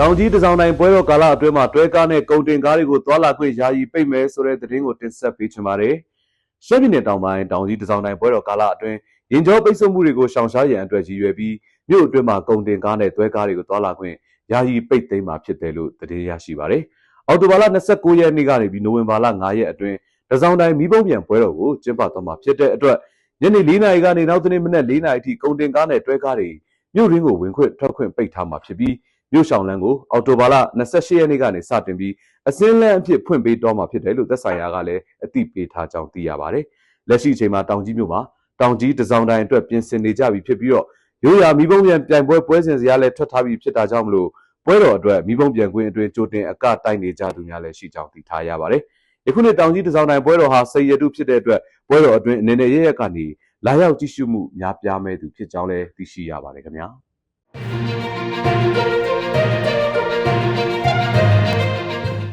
တောင်ကြီးတစောင်းတိုင်းပွဲတော်ကာလအတွင်းမှာတွဲကားနဲ့ကုန်တင်ကားတွေကိုသွာလာခွင့်ယာယီပိတ်မယ်ဆိုတဲ့သတင်းကိုတင်ဆက်ပေးချင်ပါတယ်။ရှမ်းပြည်နယ်တောင်ပိုင်းတောင်ကြီးတစောင်းတိုင်းပွဲတော်ကာလအတွင်းရင်ကျောပိတ်ဆို့မှုတွေကိုရှောင်ရှားရန်အတွက်ရည်ရွယ်ပြီးမြို့အတွင်းမှာကုန်တင်ကားနဲ့တွဲကားတွေကိုသွာလာခွင့်ယာယီပိတ်သိမ်းမှာဖြစ်တယ်လို့သတင်းရရှိပါတယ်။အောက်တိုဘာလ29ရက်နေ့ကနေပြီးနိုဝင်ဘာလ9ရက်အတွင်းတစောင်းတိုင်းမီးပုံးပြန်ပွဲတော်ကိုကျင်းပသွားမှာဖြစ်တဲ့အတွက်ညနေ4နာရီကနေနောက်တနေ့မနက်4နာရီအထိကုန်တင်ကားနဲ့တွဲကားတွေမြို့ရင်းကိုဝင်ခွင့်ထွက်ခွင့်ပိတ်ထားမှာဖြစ်ပြီး မြို့ဆောင်လန်းကိုအော်တိုဘာလ28ရက်နေ့ကနေစတင်ပြီးအစင်းလန်းအဖြစ်ဖွင့်ပေးတော့မှာဖြစ်တယ်လို့သက်ဆိုင်ရာကလည်းအသိပေးထားကြောင်းသိရပါတယ်။လက်ရှိအချိန်မှာတောင်ကြီးမြို့မှာတောင်ကြီးတစောင်းတိုင်းအတွက်ပြင်ဆင်နေကြပြီဖြစ်ပြီးတော့ရိုးရာမိဘုံပြန်ပြိုင်ပွဲပွဲစဉ်စရာလည်းထွက်ထားပြီးဖြစ်တာကြောင့်မလို့ပွဲတော်အတွက်မိဘုံပြန်ခွင့်အတွင်းကြိုတင်အကတိုက်နေကြသူများလည်းရှိကြောင်းသိထားရပါတယ်။ယခုနှစ်တောင်ကြီးတစောင်းတိုင်းပွဲတော်ဟာစိတ်ရတုဖြစ်တဲ့အတွက်ပွဲတော်အတွင်းအနေနဲ့ရရက်ကနေလာရောက်ကြည့်ရှုမှုများပြားမဲ့သူဖြစ်ကြောင်းလည်းသိရှိရပါတယ်ခင်ဗျာ။